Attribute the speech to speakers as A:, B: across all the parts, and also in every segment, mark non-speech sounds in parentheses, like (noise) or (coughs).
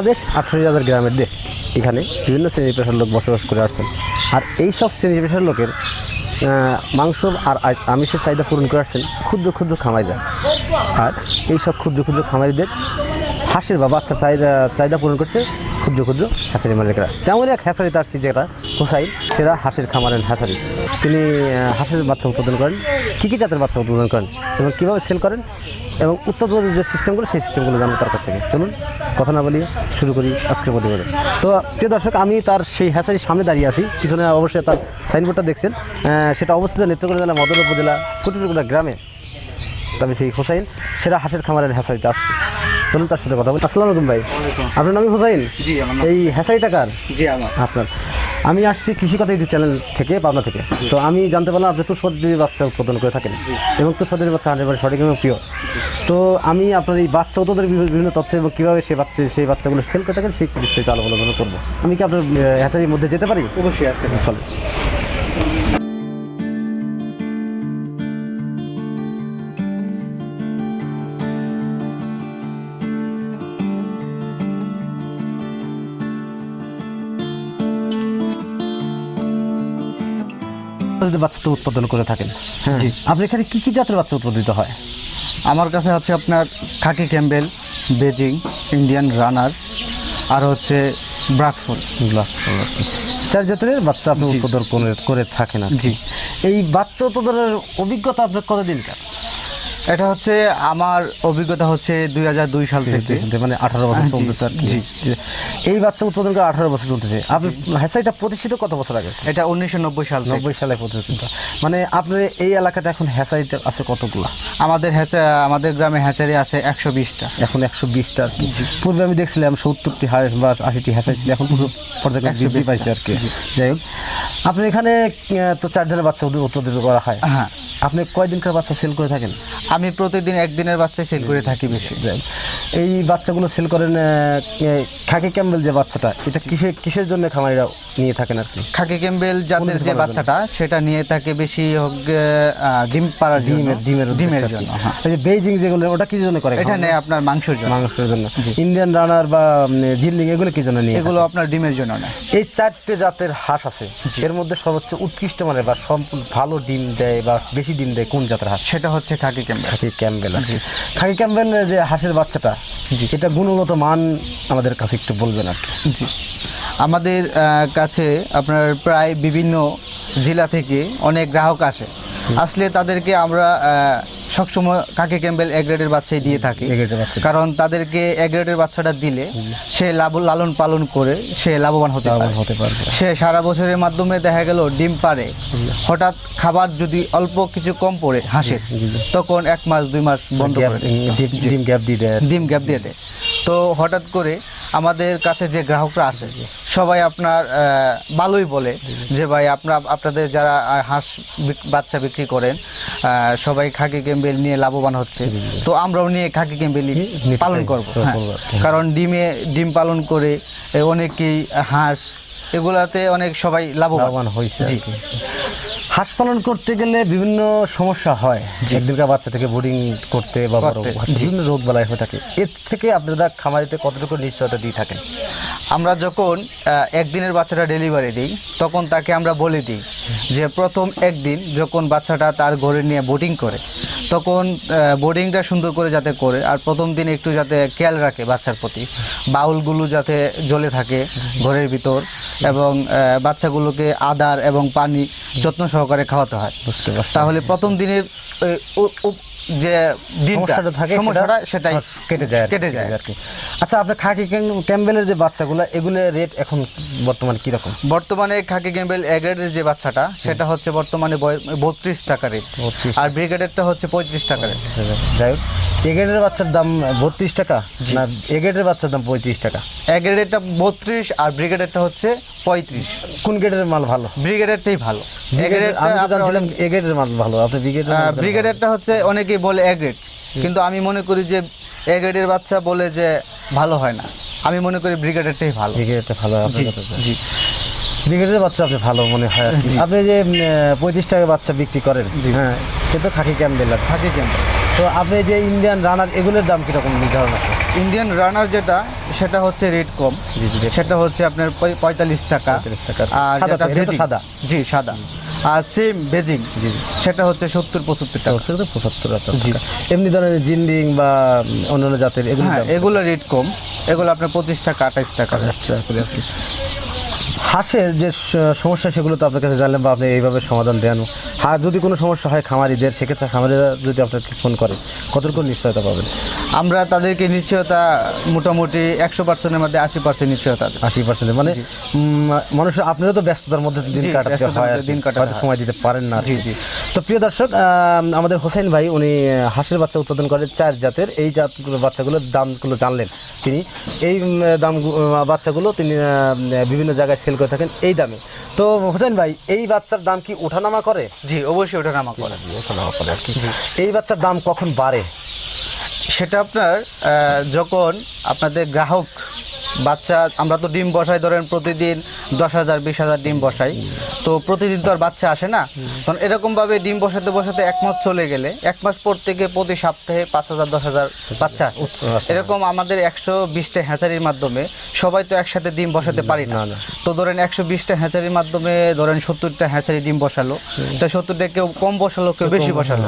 A: বাংলাদেশ আঠারো হাজার গ্রামের দেশ। এখানে বিভিন্ন শ্রেণি পেশার লোক বসবাস করে আসছেন। আর এই সব শ্রেণি পেশার লোকের মাংস আর আমিষের চাহিদা পূরণ করে আসছেন ক্ষুদ্র ক্ষুদ্র খামারিরা। আর এই সব ক্ষুদ্র ক্ষুদ্র খামারিদের হাঁসের বা বাচ্চার চাহিদা চাহিদা পূরণ করছে ক্ষুদ্র ক্ষুদ্র হ্যাঁসারি মালিকরা। তেমনই এক হ্যাঁসারি তার যেটা হোসাইল সেরা হাঁসের খামারের হ্যাঁসারি তিনি হাঁসের বাচ্চা উৎপাদন করেন। কী কী জাতের বাচ্চা উৎপাদন করেন এবং কীভাবে সেল করেন? এবং উত্তরপ্রদেশের যে সিস্টেমগুলো সেই সিস্টেমগুলো জানব তার কাছ থেকে। চলুন, কথা না বলি শুরু করি আজকের প্রতিবেদন। তো প্রিয় দর্শক, আমি তার সেই হ্যাঁসারির সামনে দাঁড়িয়ে আছি। পিছনে অবশ্যই তার সাইনবোর্ডটা দেখছেন। সেটা অবস্থিত নেত্রকোনা জেলা মদন উপজেলা কুটুরগুলা গ্রামে তবে সেই হোসাইন সেরা হাঁসের খামারের হ্যাঁসারিতে আসছে চলুন তার সাথে কথা বলি আসসালামু আলাইকুম ভাই আপনার নামই হোসাইন
B: নাম
A: এই হ্যাঁসারিটা কার আপনার আমি আসছি কৃষি কথা ইউটিউব চ্যানেল থেকে পাবনা থেকে। তো আমি জানতে পারলাম আপনি তুষপদ্ধতির বাচ্চা উৎপাদন করে থাকেন। এবং তুষপদ্ধতির বাচ্চা হান্ড্রেড সঠিক এবং প্রিয়। তো আমি আপনার এই বাচ্চা উৎপাদনের বিভিন্ন- তথ্য এবং কীভাবে সেই বাচ্চা সেই বাচ্চাগুলো সেল করে থাকেন সেই বিষয়ে আলোচনা করব। আমি কি আপনার হ্যাচারির মধ্যে যেতে পারি?
B: অবশ্যই আসতে।
A: চলো বাচ্চা তো উৎপাদন করে থাকেন। হ্যাঁ।
B: জি।
A: আপনি এখানে কী কী জাতের বাচ্চা উৎপাদিত হয়?
B: আমার কাছে আছে আপনার khaki Campbell Beijing Indian runner আর হচ্ছে ব্রাকফুল
A: চার জাতের বাচ্চা আপনি উৎপাদন করে থাকেন
B: জি।
A: এই বাচ্চা উৎপাদনের অভিজ্ঞতা আপনার কতদিন কার?
B: এটা হচ্ছে আমার অভিজ্ঞতা হচ্ছে দুই হাজার দুই সাল থেকে।
A: মানে আঠারো বছর
B: জি,
A: চলতেছে আর কি।
B: জি।
A: এই বাচ্চা উৎপাদন করে আঠারো বছর চলতেছে। আপনি হ্যাসাইটা প্রতিষ্ঠিত কত বছর আগে?
B: এটা উনিশশো নব্বই সাল
A: নব্বই সালে প্রতিষ্ঠিত। মানে আপনার এই এলাকাতে এখন হ্যাসাইটা আছে কতগুলা?
B: আমাদের হ্যাচা আমাদের গ্রামে হ্যাচারি আছে একশো বিশটা।
A: এখন একশো বিশটা আর কি। পূর্বে আমি দেখছিলাম সত্তরটি হাঁস বা আশিটি হাঁস ছিল এখন পুরো পর্যায়ে বৃদ্ধি পাইছে আর কি। যাই হোক আপনার এখানে তো চার ধরনের বাচ্চা উৎ- উৎপাদিত করা হয়।
B: হ্যাঁ।
A: আপনি কয়দিনকার বাচ্চা সেল করে থাকেন?
B: আমি প্রতিদিন একদিনের বাচ্চাই সেল করে থাকি বেশি।
A: এই বাচ্চাগুলো সেল করেন খাকি ক্যাম্বেল যে বাচ্চাটা এটা কিসের কিসের জন্য খামারিরা নিয়ে থাকেন আর কি?
B: খাকি ক্যাম্বেল জাতের যে বাচ্চাটা সেটা নিয়ে থাকে বেশি হোক ডিম পাড়ার জন্য।
A: ডিমের ডিমের
B: ডিমের জন্য। হ্যাঁ।
A: এই যে বেজিং যেগুলো ওটা কি জন্য করে
B: এটা নেই আপনার মাংসের জন্য।
A: মাংসের জন্য। ইন্ডিয়ান রানার বা জিল্লিং এগুলো কি জন্য নিয়ে
B: এগুলো আপনার ডিমের জন্য না
A: এই চারটে জাতের হাঁস আছে। এর মধ্যে সর্বোচ্চ উৎকৃষ্ট মানের বা সম্পূর্ণ ভালো ডিম দেয় বা বেশি ডিম দেয় কোন জাতের হাঁস?
B: সেটা হচ্ছে khaki Campbell.
A: Khaki Campbell. Khaki Campbell যে হাঁসের বাচ্চাটা এটা গুণগত মান আমাদের কাছে একটু বলবেন আর কি।
B: জি। আমাদের কাছে আপনার প্রায় বিভিন্ন জেলা থেকে অনেক গ্রাহক আসে। আসলে তাদেরকে আমরা সবসময় কাকে ক্যাম্বেল এগ্রেডের বাচ্চাই দিয়ে থাকি। কারণ তাদেরকে এগ্রেডের বাচ্চাটা দিলে সে লাভ লালন পালন করে সে লাভবান হতে পারে
A: হতে পারবে।
B: সে সারা বছরের মাধ্যমে দেখা গেল ডিম পারে হঠাৎ খাবার যদি অল্প কিছু কম পড়ে হাঁসের তখন এক মাস দুই মাস বন্ধ করে
A: ডিম গ্যাপ দিয়ে দেয়।
B: ডিম গ্যাপ দিয়ে দেয়। তো হঠাৎ করে আমাদের কাছে যে গ্রাহকরা আসে সবাই আপনার ভালোই বলে যে ভাই আপনার আপনাদের যারা হাঁস বাচ্চা বিক্রি করেন সবাই খাকি ক্যাম্বেল নিয়ে লাভবান হচ্ছে। তো আমরাও নিয়ে খাকি ক্যাম্বেলই
A: নিতে
B: পালন করব। হ্যাঁ।
A: করব
B: কারণ ডিমে ডিম পালন করে অনেকেই হাঁস এগুলাতে অনেক সবাই লাভবান।
A: হয়েছে। হাঁস পালন করতে গেলে বিভিন্ন সমস্যা হয়। একদিনকার বাচ্চা থেকে বোর্ডিং করতে বা বিভিন্ন রোগ বালাই হয়ে থাকে। এর থেকে আপনারা খামারিতে কতটুকু নিশ্চয়তা দিয়ে থাকেন?
B: আমরা যখন একদিনের বাচ্চাটা ডেলিভারি দিই তখন তাকে আমরা বলে দিই যে প্রথম একদিন যখন বাচ্চাটা তার ঘরে নিয়ে বোটিং করে তখন বোর্ডিংটা সুন্দর করে যাতে করে আর প্রথম দিন একটু যাতে খেয়াল রাখে বাচ্চার প্রতি। বাউলগুলো যাতে জ্বলে থাকে ঘরের ভিতর। এবং বাচ্চাগুলোকে আদার এবং পানি যত্ন সহকারে খাওয়াতে হয়।
A: বুঝতে পারছি।
B: তাহলে প্রথম দিনের যে দিনটা
A: সমস্যাটা থাকে
B: সমস্যাটা সেটাই
A: কেটে যায়
B: কেটে যায়।
A: আর কি। আচ্ছা আপনার খাকি ক্যাম- ক্যাম্বেলের যে বাচ্চাগুলো এগুলো রেট এখন বর্তমানে কীরকম?
B: বর্তমানে খাকি গেম্বেল এগ্রেডের যে বাচ্চাটা সেটা হচ্ছে বর্তমানে বত্রিশ টাকা রেট আর ব্রিগেডেরটা হচ্ছে পঁয়ত্রিশ টাকা রেট
A: যাই হোক। এগেটের বাচ্চার দাম বত্রিশ টাকা না এগেটের বাচ্চার দাম পঁয়ত্রিশ টাকা?
B: এগ্রেডেরটা বত্রিশ আর ব্রিগেডেরটা হচ্ছে পঁয়ত্রিশ।
A: কোন গেটের মাল ভালো?
B: ব্রিগেডেরটাই ভালো। এগ্রেডেরটা
A: এগেটের মাল ভালো। আপনি ব্রিগেডের
B: ব্রিগেডেরটা হচ্ছে অনেকেই বলে এগ্রেড কিন্তু আমি মনে করি যে এগ্রেডের বাচ্চা বলে যে ভালো হয় না। আমি মনে করি ব্রিগেডেরটাই ভালো।
A: ব্রিগেডেরটা ভালো
B: জি জি।
A: ব্রিগেডের বাচ্চা আপনি ভালো মনে হয় আপনি যে পঁয়ত্রিশ টাকা বাচ্চা বিক্রি করেন
B: জি।
A: হ্যাঁ সে তো খাকি ক্যাম্বেল আর
B: খাকি গেম্বেল
A: তো আপনি যে ইন্ডিয়ান রানার এগুলোর দাম কীরকম নির্ধারণ আছে?
B: ইন্ডিয়ান রানার যেটা সেটা হচ্ছে রেট কম। সেটা হচ্ছে আপনার পঁয়তাল্লিশ টাকা।
A: 45 টাকা।
B: আর
A: সাদা।
B: জি সাদা। আর সেম বেজিং। সেটা হচ্ছে সত্তর পঁচাত্তর টাকা।
A: তো পঁচাত্তর হাজার
B: জি।
A: এমনি ধরনের জিন্ডিং বা অন্যান্য জাতের এগুলো
B: হ্যাঁ এগুলো রেট কম। এগুলো আপনার পঁচিশ টাকা আঠাইশ টাকা।
A: হাঁসের যে সমস্যা সেগুলো তো আপনার কাছে জানলেন বা আপনি এইভাবে সমাধান দেন। আর যদি কোনো সমস্যা হয় খামারিদের সেক্ষেত্রে খামারিরা যদি আপনাকে ফোন করে কতটুকু নিশ্চয়তা পাবেন?
B: আমরা তাদেরকে নিশ্চয়তা মোটামুটি একশো পার্সেন্টের মধ্যে আশি পার্সেন্ট নিশ্চয়তা
A: আশি পার্সেন্ট মানে মানুষের আপনারা তো ব্যস্ততার মধ্যে দিন কাটাতে হয়
B: দিন কাটাতে
A: সময় দিতে পারেন না
B: জি, জি।
A: তো প্রিয় দর্শক আমাদের হোসেন ভাই উনি হাঁসের বাচ্চা উৎপাদন করে চার জাতের। এই জাতগুলো বাচ্চাগুলোর দামগুলো জানলেন তিনি। এই দাম বাচ্চাগুলো তিনি বিভিন্ন জায়গায় সেল করে থাকেন এই দামে। তো হোসেন ভাই এই বাচ্চার দাম কি ওঠানামা করে?
B: জি অবশ্যই ওঠানামা করে।
A: ওঠানামা করে আর কি। এই বাচ্চার দাম কখন বাড়ে?
B: সেটা আপনার যখন আপনাদের গ্রাহক বাচ্চা আমরা তো ডিম বসাই ধরেন প্রতিদিন দশ হাজার বিশ হাজার ডিম বসাই। তো প্রতিদিন তো আর বাচ্চা আসে না। তখন এরকমভাবে ডিম বসাতে বসাতে এক মাস চলে গেলে এক মাস পর থেকে প্রতি সপ্তাহে পাঁচ হাজার দশ হাজার বাচ্চা আসে। এরকম আমাদের একশো বিশটা হ্যাচারির মাধ্যমে সবাই তো একসাথে ডিম বসাতে পারি না। তো ধরেন একশো বিশটা হ্যাচারির মাধ্যমে ধরেন সত্তরটা হ্যাচারি ডিম বসালো। তো সত্তরটা কেউ কম বসালো কেউ বেশি বসালো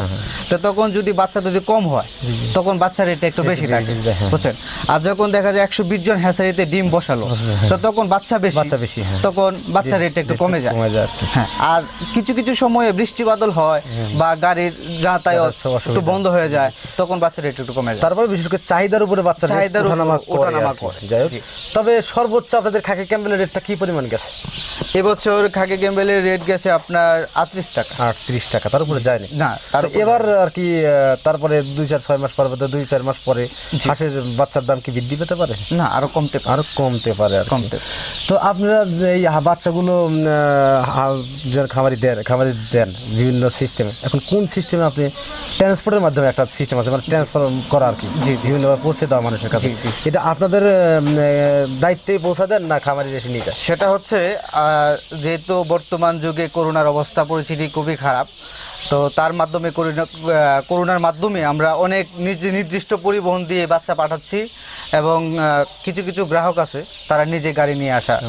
B: তো তখন যদি বাচ্চা যদি কম হয় তখন বাচ্চার রেটটা একটু বেশি থাকে
A: হ্যাঁ।
B: বুঝছেন? আর যখন দেখা যায় একশো বিশ জন হ্যাচারিতে ডিম বসালো। তো তখন বাচ্চা বেশি।
A: বাচ্চা বেশি, হ্যাঁ।
B: তখন বাচ্চার রেট একটু কমে যায়।
A: কমে যায়
B: হ্যাঁ আর কিছু কিছু সময়ে বৃষ্টি বাদল হয় বা গাড়ির যাতায়াত একটু বন্ধ হয়ে যায় তখন বাচ্চা রেট একটু কমে যায়।
A: তারপরে বিশেষ করে চাহিদার উপরে বাচ্চা
B: চাহিদার উপর
A: ওঠানামা করে। তবে সর্বোচ্চ আপনাদের খাকি ক্যাম্পেলের রেটটা কি পরিমাণ গেছে?
B: এবছর খাকি গেম্বেলের রেট গেছে আপনার আটত্রিশ টাকা।
A: আটত্রিশ টাকা তার উপরে যায়নি?
B: না তার
A: এবার আর কি তারপরে দুই চার ছয় মাস পর বা দুই চার মাস পরে হাঁসের বাচ্চার দাম কি বৃদ্ধি পেতে পারে?
B: না আরও কমতে পারে।
A: আরও কমতে পারে আর
B: কমতে
A: তো আপনারা এই বাচ্চাগুলো যারা খামারি দেন খামারি দেন বিভিন্ন সিস্টেমে এখন কোন সিস্টেমে আপনি ট্রান্সপোর্টের মাধ্যমে একটা সিস্টেম আছে? মানে ট্রান্সফার করা আর কি জি বিভিন্নভাবে পৌঁছে দেওয়া মানুষের কাছে। এটা আপনাদের দায়িত্বেই পৌঁছা দেন না খামারি এসে নিয়ে যায়?
B: সেটা হচ্ছে যেহেতু বর্তমান যুগে করোনার অবস্থা পরিস্থিতি খুবই খারাপ তো তার মাধ্যমে করোনা করোনার মাধ্যমে আমরা অনেক নিজ- নির্দিষ্ট পরিবহন দিয়ে বাচ্চা পাঠাচ্ছি এবং কিছু কিছু গ্রাহক আছে তারা নিজে গাড়ি নিয়ে আসা।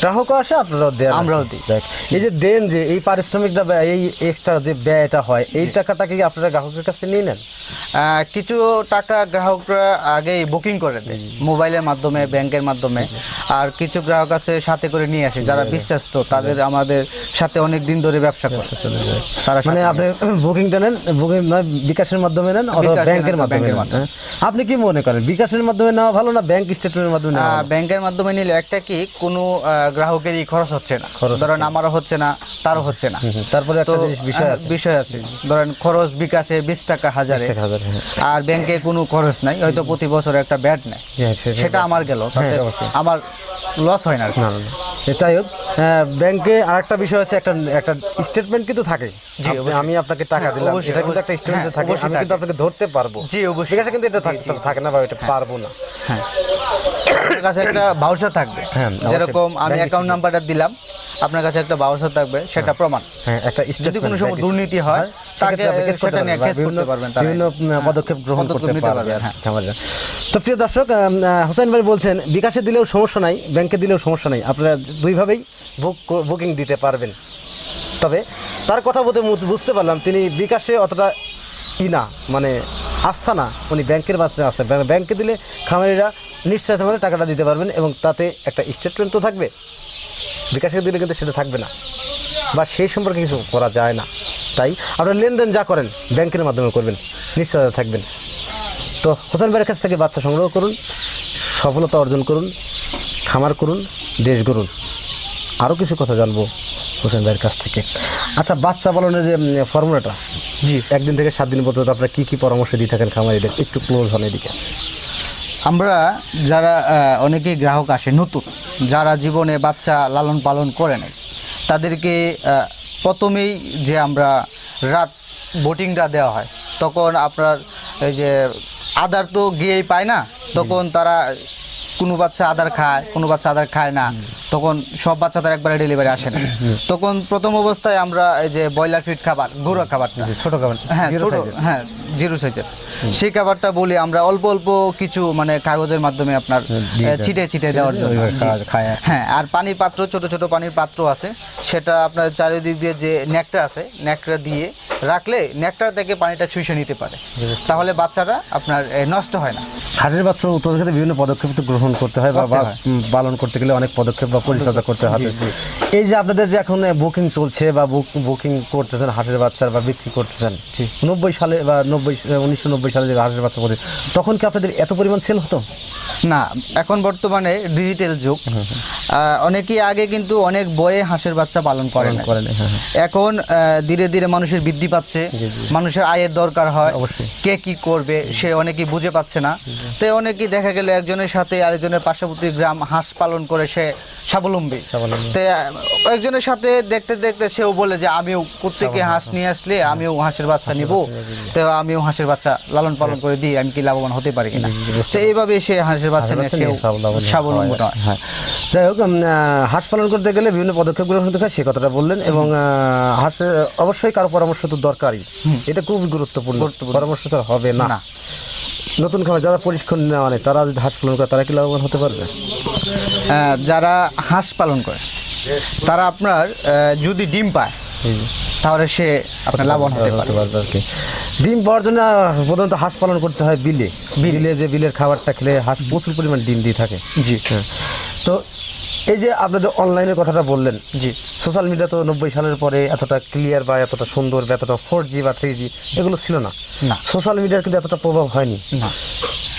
A: গ্রাহকও আসে আপনারাও দেন।
B: আমরাও দিই।
A: দেখ, এই যে দেন যে এই পারিশ্রমিকটা ব্যয়, এই এক্সট্রা যে ব্যয়টা হয় এই টাকাটা কি আপনারা গ্রাহকের কাছে নিয়ে নেন?
B: কিছু টাকা গ্রাহকরা আগেই বুকিং করে দেয় মোবাইলের মাধ্যমে ব্যাংকের মাধ্যমে। আর কিছু গ্রাহক আছে সাথে করে নিয়ে আসে যারা বিশ্বাস্ত তাদের আমাদের সাথে অনেক দিন ধরে ব্যবসা করে। তারা
A: মানে আপনি বুকিংটা নেন বুকিং বিকাশের মাধ্যমে নেন অথবা ব্যাংকের মাধ্যমে। হ্যাঁ? আপনি কি মনে করেন বিকাশের মাধ্যমে নেওয়া ভালো না ব্যাংক স্টেটমেন্টের মাধ্যমে ভালো?
B: ব্যাংকের মাধ্যমে নিলে একটা কি কোনো গ্রাহকেরই খরচ হচ্ছে না। ধরেন আমারও হচ্ছে না তারও হচ্ছে না।
A: তারপরে একটা জিনিস বিষয় আছে।
B: বিষয় আছে। ধরেন খরচ বিকাশে বিশ টাকা হাজারে।
A: হ্যাঁ।
B: আর ব্যাংকে কোনো খরচ নাই হয়তো প্রতি বছর একটা ব্যাট নেয়।
A: হ্যাঁ, সেটা-
B: আমার গেল তাতে আমার লস হয় না।
A: এটাই হোক হ্যাঁ, ব্যাংকে আরেকটা বিষয় আছে একটা একটা স্টেটমেন্ট কিন্তু থাকে। আমি আপনাকে টাকা
B: হ্যাঁ,
A: দিলাম
B: সেটা
A: এটা কিন্তু একটা স্টেটমেন্ট
B: হ্যাঁ,
A: থাকে আমি কিন্তু আপনাকে ধরতে পারব।
B: জি, অবশ্যই।
A: এটা কিন্তু এটা থাকে থাকে না বা এটা পারব না।
B: হ্যাঁ। (coughs) কাছে একটা ভাউচার থাকবে।
A: হ্যাঁ,
B: যেরকম আমি অ্যাকাউন্ট নাম্বারটা দিলাম। আপনার কাছে একটা ভাউচার থাকবে সেটা প্রমাণ।
A: হ্যাঁ একটা
B: যদি কোনো সময় দুর্নীতি হয় তাকে
A: case করতে
B: সেটা নিয়ে কেস করতে পারবেন।
A: বিভিন্ন পদক্ষেপ গ্রহণ করতে
B: পারবেন, হ্যাঁ।
A: খামারিরা। তো প্রিয় দর্শক হোসেন ভাই বলছেন বিকাশে দিলেও সমস্যা নাই ব্যাংকে দিলেও সমস্যা নাই। আপনারা দুইভাবেই বুক বুকিং দিতে পারবেন। তবে তার কথা বলতে বুঝতে পারলাম তিনি বিকাশে অতটা ই না মানে আস্থা না উনি ব্যাংকের মাধ্যমে আস্থা। ব্যাংকে দিলে খামারিরা নিশ্চয়তা মানে টাকাটা দিতে পারবেন এবং তাতে একটা স্টেটমেন্ট তো থাকবে। বিকাশে দিলে কিন্তু সেটা থাকবে না। বা সেই সম্পর্কে কিছু করা যায় না। তাই আপনারা লেনদেন যা করেন ব্যাংকের মাধ্যমে করবেন নিশ্চয়তা থাকবেন। তো হোসেন ভাইয়ের কাছ থেকে বাচ্চা সংগ্রহ করুন সফলতা অর্জন করুন খামার করুন দেশ গড়ুন। আরও কিছু কথা জানব হোসেন ভাইয়ের কাছ থেকে। আচ্ছা বাচ্চা পালনের যে ফর্মুলাটা জি। একদিন থেকে সাত দিন পর্যন্ত আপনারা কী কী পরামর্শ দিয়ে থাকেন খামারিদের একটু ক্লোজ হন এদিকে।
B: আমরা যারা অনেকেই গ্রাহক আসে নতুন। যারা জীবনে বাচ্চা লালন পালন করে নেয় তাদেরকে প্রথমেই যে আমরা রাত বোটিংটা দেওয়া হয় তখন আপনার এই যে আদার তো গিয়েই পায় না তখন তারা কোনো বাচ্চা আদার খায় কোনো বাচ্চা আদার খায় না। তখন সব বাচ্চা তার একবারে ডেলিভারি আসে না। তখন প্রথম অবস্থায় আমরা এই যে ব্রয়লার ফিড খাবার গরুয়া খাবারটা।
A: ছোট খাবার
B: হ্যাঁ ছোট হ্যাঁ জিরো সাইজের সেই খাবারটা বলি আমরা অল্প অল্প কিছু মানে কাগজের মাধ্যমে আপনার আহ, ছিটে ছিটে দেওয়ার জন্য। হ্যাঁ আর পানির পাত্র ছোট ছোট পানির পাত্র আছে। সেটা আপনার চারিদিক দিয়ে যে নেকটা আছে নেকটা দিয়ে রাখলে নেকটার থেকে পানিটা চুষে নিতে পারে। তাহলে বাচ্চারা আপনার নষ্ট হয় না।
A: হাটের বাচ্চা ক্ষেত্রে বিভিন্ন পদক্ষেপ গ্রহণ করতে হয় বা
B: হয়।
A: পালন করতে গেলে অনেক পদক্ষেপ বা পরিচর্যা করতে হবে। এই যে আপনাদের যে এখন বুকিং চলছে বা বুকিং করতেছেন হাটের বাচ্চার বা বিক্রি করতেছেন নব্বই সালে বা নব্বই উনিশশো নব্বই সালে যে হাটের বাচ্চা পড়ে তখন কি আপনাদের এত পরিমাণ সেল হতো?
B: না এখন বর্তমানে ডিজিটাল যুগ। অনেকেই আগে কিন্তু অনেক বয়ে হাঁসের বাচ্চা পালন করে
A: করেন হ্যাঁ হ্যাঁ।
B: এখন ধীরে ধীরে মানুষের বৃদ্ধি পাচ্ছে। মানুষের আয়ের দরকার হয়।
A: অবশ্যই।
B: কে কি করবে সে অনেকেই বুঝে পাচ্ছে না। তাই অনেকেই দেখা গেল একজনের সাথে আরেকজনের পার্শ্ববর্তী গ্রাম হাঁস পালন করে সে স্বাবলম্বী। তো একজনের সাথে দেখতে দেখতে সেও বলে যে আমিও প্রত্যেকে হাঁস নিয়ে আসলে আমিও হাঁসের বাচ্চা নিব। তো আমিও হাঁসের বাচ্চা লালন পালন করে দিই আমি কি লাভবান হতে পারি কিনা? তো এইভাবে সে হাঁসের বাচ্চা নিয়ে সেও
A: স্বাবলম্বী হয়।
B: নয়।
A: হ্যাঁ। যাই হোক হাঁস পালন করতে গেলে বিভিন্ন পদক্ষেপ গ্রহণ করতে হয় সে কথাটা বললেন এবং হাঁসের অবশ্যই কারও পরামর্শ তো দরকারই। এটা খুবই গুরুত্বপূর্ণ। পরামর্শ হবে না। নতুন খামার যারা প্রশিক্ষণ নেওয়া নেই তারা যদি হাঁস পালন করে তারা কি লাভবান হতে পারবে?
B: যারা হাঁস পালন করে তারা আপনার যদি ডিম পায় তাহলে সে আপনার লাভবান হতে
A: পারবে। আর কি। ডিম পাওয়ার জন্য প্রধানত হাঁস পালন করতে হয় বিলে। বিলে। যে বিলের খাবারটা খেলে হাঁস প্রচুর পরিমাণ ডিম দিয়ে থাকে।
B: জি।
A: হ্যাঁ তো এই যে আপনাদের অনলাইনের কথাটা বললেন
B: জি।
A: সোশ্যাল মিডিয়া তো নব্বই সালের পরে এতটা ক্লিয়ার বা এতটা সুন্দর বা এতটা ফোর জি বা থ্রি জি এগুলো ছিল না।
B: না।
A: সোশ্যাল মিডিয়ার কিন্তু এতটা প্রভাব হয়নি।
B: না।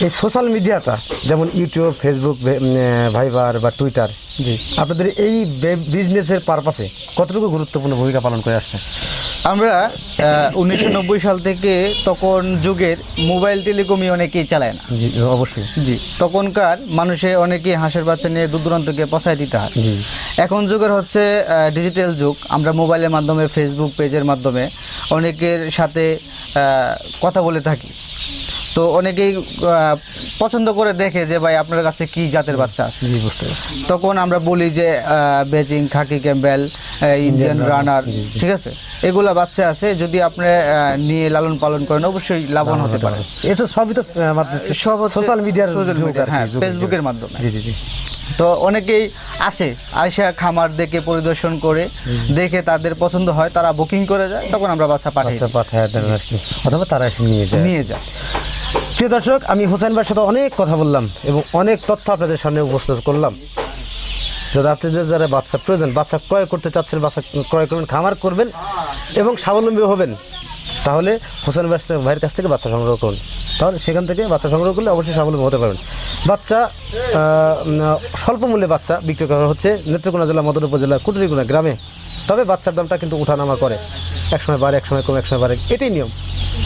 A: এই সোশ্যাল মিডিয়াটা যেমন ইউটিউব ফেসবুক ভাইবার বা টুইটার
B: জি।
A: আপনাদের এই বিজনেসের পারপাসে কতটুকু গুরুত্বপূর্ণ ভূমিকা পালন করে আসছে?
B: আমরা উনিশশো নব্বই সাল থেকে তখন যুগের মোবাইল টেলিকমই অনেকেই চালায় না।
A: জি অবশ্যই।
B: জি তখনকার মানুষে অনেকেই হাঁসের বাচ্চা নিয়ে দূর দূরান্তকে পৌঁছায় দিতে হয়।
A: জি।
B: এখন যুগের হচ্ছে ডিজিটাল যুগ। আমরা মোবাইলের মাধ্যমে ফেসবুক পেজের মাধ্যমে অনেকের সাথে কথা বলে থাকি। তো অনেকেই পছন্দ করে দেখে যে ভাই আপনার কাছে কি জাতের বাচ্চা আছে? তখন আমরা বলি যে Beijing khaki Campbell Indian runner ঠিক আছে? এগুলা বাচ্চা আছে যদি আপনি নিয়ে লালন পালন করেন অবশ্যই লাভবান হতে পারে।
A: এটা সবই তো
B: সব
A: সোশ্যাল মিডিয়ার
B: সোশ্যাল মিডিয়া হ্যাঁ ফেসবুকের মাধ্যমে।
A: জি জি
B: তো অনেকেই আসে আয়সা খামার দেখে পরিদর্শন করে দেখে তাদের পছন্দ হয় তারা বুকিং করে যায় তখন আমরা বাচ্চা পাঠাই
A: পাঠায় আর কি। অথবা তারা নিয়ে যায়।
B: নিয়ে যায়।
A: প্রিয় দর্শক আমি হোসেন ভাইয়ের সাথে অনেক কথা বললাম এবং অনেক তথ্য আপনাদের সামনে উপস্থিত করলাম। যারা আপনাদের যারা বাচ্চা প্রয়োজন বাচ্চা ক্রয় করতে চাচ্ছেন বাচ্চা ক্রয় করবেন, খামার করবেন এবং স্বাবলম্বী হবেন, তাহলে হোসেন ভাইয়ের কাছ থেকে বাচ্চা সংগ্রহ করুন। তাহলে সেখান থেকে বাচ্চা সংগ্রহ করলে অবশ্যই স্বাবলম্বী হতে পারবেন। বাচ্চা স্বল্প মূল্যে বাচ্চা বিক্রি করা হচ্ছে নেত্রকোনা জেলা মদন উপজেলা কুটুরিগুনা গ্রামে। তবে বাচ্চার দামটা কিন্তু উঠানামা করে। একসময় বাড়ে, একসময় কমে, একসময় বাড়ে, এটাই নিয়ম।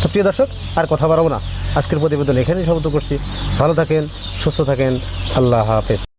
A: তো প্রিয় দর্শক, আর কথা বাড়াবো না। আজকের প্রতিবেদন এখানেই সমাপ্ত করছি। ভালো থাকেন, সুস্থ থাকেন। আল্লাহ হাফেজ।